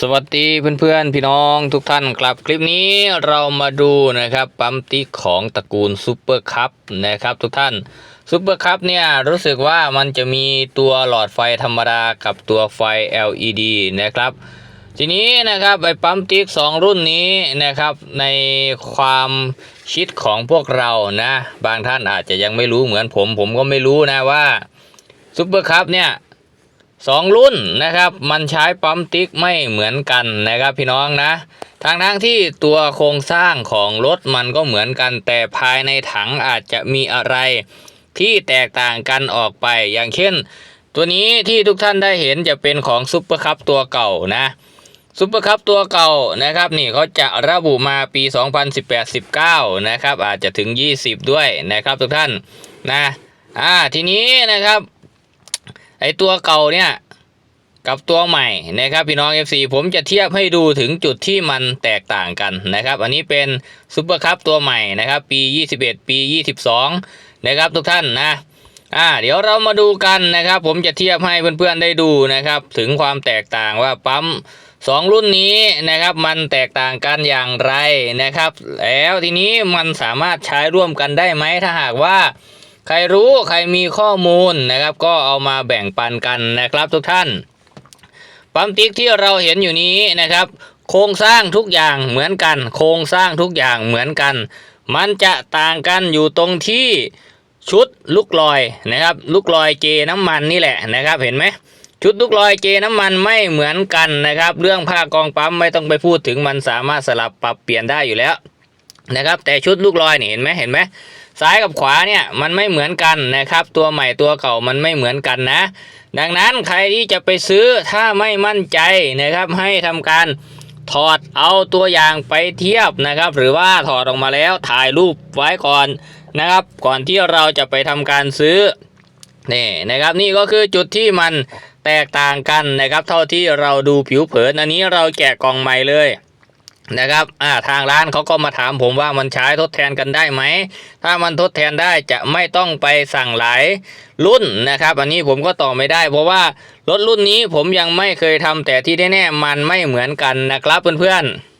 สวัสดีเพื่อนๆ พี่น้องทุกท่านครับคลิปนี้เรามาดูนะครับปั๊มติ๊กของตระกูลซูเปอร์คัพนะครับทุกท่านซูเปอร์คัพเนี่ยรู้สึกว่ามันจะมีตัวหลอดไฟธรรมดากับตัวไฟ LED นะครับ ทีนี้นะครับไอ้ปั๊มติ๊ก 2 รุ่นนี้นะครับในความคิดของพวกเรานะ บางท่านอาจจะยังไม่รู้เหมือนผม ผมก็ไม่รู้นะว่าซูเปอร์คัพเนี่ย สองรุ่นนะครับ มันใช้ปั๊มติ๊กไม่เหมือนกันนะครับพี่น้องนะทางทางที่ตัวโครงสร้างของรถมันก็เหมือนกัน แต่ภายในถังอาจจะมีอะไรที่แตกต่างกันออกไป อย่างเช่น ตัวนี้ที่ทุกท่านได้เห็นจะเป็นของซุปเปอร์คัพตัวเก่านะซุปเปอร์คัพตัวเก่านะครับนี่เขาจะระบุมาปี 2018-19 นะครับอาจจะถึง 20 ด้วยนะครับทุกท่านนะอ่าทีนี้นะครับ ไอตัวเก่าเนี่ยกับตัวใหม่นะครับพี่น้อง FC ผมจะเทียบให้ดูถึงจุดที่มันแตกต่างกันนะครับ อันนี้เป็นซุปเปอร์คัพตัวใหม่นะครับ ปี 21 ปี 22 นะครับทุกท่านนะอ่าเดี๋ยวเรามาดูกันนะครับ ผมจะเทียบให้เพื่อนๆได้ดูนะครับ ถึงความแตกต่างว่าปั๊มสองรุ่นนี้นะครับ มันแตกต่างกันอย่างไรนะครับ แล้วทีนี้มันสามารถใช้ร่วมกันได้ไหมถ้าหากว่า ใครรู้ใครมีข้อมูลนะครับ ก็เอามาแบ่งปันกันนะครับทุกท่าน ปั๊มติ๊กที่เราเห็นอยู่นี้นะครับ โครงสร้างทุกอย่างเหมือนกัน โครงสร้างทุกอย่างเหมือนกัน มันจะต่างกันอยู่ตรงที่ชุดลูกลอยนะครับ ลูกลอยเจน้ำมันนี่แหละนะครับเห็นไหมชุดลูกลอยเจน้ำมันไม่เหมือนกันนะครับ เรื่องผ้ากองปั๊มไม่ต้องไปพูดถึงมันสามารถสลับปรับเปลี่ยนได้อยู่แล้ว นะครับแต่ชุดลูกลอยนี่เห็นไหมเห็นไหมซ้ายกับขวาเนี่ยมันไม่เหมือนกันนะครับ ตัวใหม่ตัวเก่ามันไม่เหมือนกันนะ ดังนั้นใครที่จะไปซื้อถ้าไม่มั่นใจนะครับให้ทำการถอดเอาตัวอย่างไปเทียบนะครับ หรือว่าถอดออกมาแล้วถ่ายรูปไว้ก่อนนะครับ ก่อนที่เราจะไปทำการซื้อนี่นะครับนี่ก็คือจุดที่มันแตกต่างกันนะครับ เท่าที่เราดูผิวเผินอันนี้เราแกะกล่องใหม่เลย นะครับอ่าทางร้านเขาก็มาถามผมว่ามันใช้ทดแทนกันได้ไหม ถ้ามันทดแทนได้จะไม่ต้องไปสั่งหลายรุ่นนะครับ อันนี้ผมก็ตอบไม่ได้ เพราะว่ารถรุ่นนี้ผมยังไม่เคยทำแต่ที่แน่ๆมันไม่เหมือนกันนะครับเพื่อนๆ